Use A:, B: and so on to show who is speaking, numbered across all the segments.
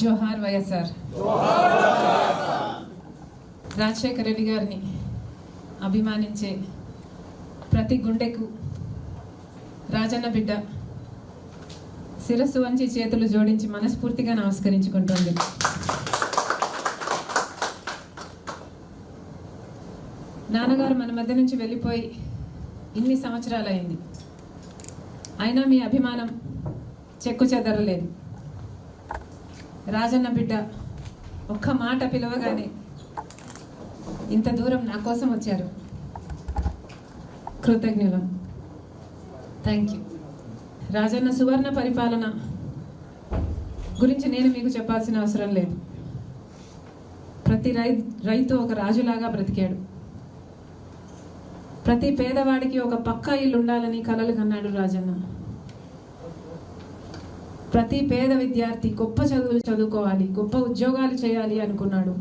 A: జోహార్ వైఎస్ఆర్. రాజశేఖర రెడ్డి గారిని అభిమానించే ప్రతి గుండెకు రాజన్న బిడ్డ శిరస్సు వంచి చేతులు జోడించి మనస్ఫూర్తిగా నమస్కరించుకుంటుంది. నాన్నగారు మన మధ్య నుంచి వెళ్ళిపోయి ఇన్ని సంవత్సరాలైంది. అయినా మీ అభిమానం చెక్కు చెదరలేదు. రాజన్న బిడ్డ ఒక్క మాట పిలవగానే ఇంత దూరం నా కోసం వచ్చారు. కృతజ్ఞులం. థ్యాంక్ యూ రాజన్న సువర్ణ పరిపాలన గురించి నేను మీకు చెప్పాల్సిన అవసరం లేదు. ప్రతి రై రైతు ఒక రాజులాగా బ్రతికాడు. ప్రతి పేదవాడికి ఒక పక్కా ఇల్లు ఉండాలని కలలు కన్నాడు రాజన్న. ప్రతి పేద విద్యార్థి గొప్ప చదువులు చదువుకోవాలి గొప్ప ఉద్యోగాలు చేయాలి అనుకున్నాడు.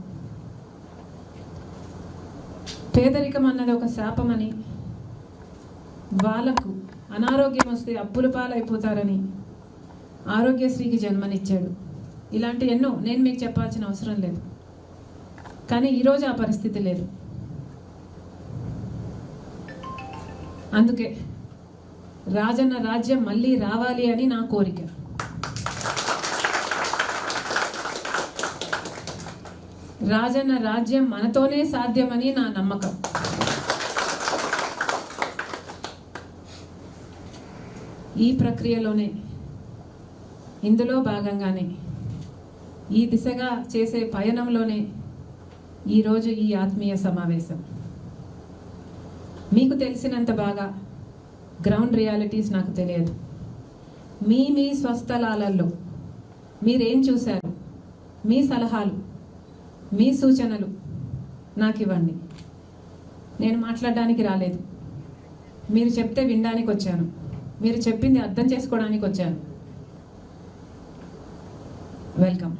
A: పేదరికం అన్నది ఒక శాపమని వాళ్ళకు అనారోగ్యం వస్తే అప్పుల పాలైపోతారని ఆరోగ్యశ్రీకి జన్మనిచ్చాడు. ఇలాంటి ఎన్నో నేను మీకు చెప్పాల్సిన అవసరం లేదు. కానీ ఈరోజు ఆ పరిస్థితి లేదు. అందుకే రాజన్న రాజ్యం మళ్ళీ రావాలి అని నా కోరిక. రాజన్న రాజ్యం మనతోనే సాధ్యమని నా నమ్మకం. ఈ ప్రక్రియలోనే ఇందులో భాగంగానే ఈ దిశగా చేసే పయనంలోనే ఈరోజు ఈ ఆత్మీయ సమావేశం. మీకు తెలిసినంత బాగా గ్రౌండ్ రియాలిటీస్ నాకు తెలియదు. మీ మీ స్వస్థలాలలో మీరేం చూశారు? మీ సలహాలు మీ సూచనలు నాకు ఇవ్వండి. నేను మాట్లాడడానికి రాలేదు. మీరు చెప్తే వినడానికి వచ్చాను. మీరు చెప్పింది అర్థం చేసుకోవడానికి వచ్చాను. వెల్కమ్.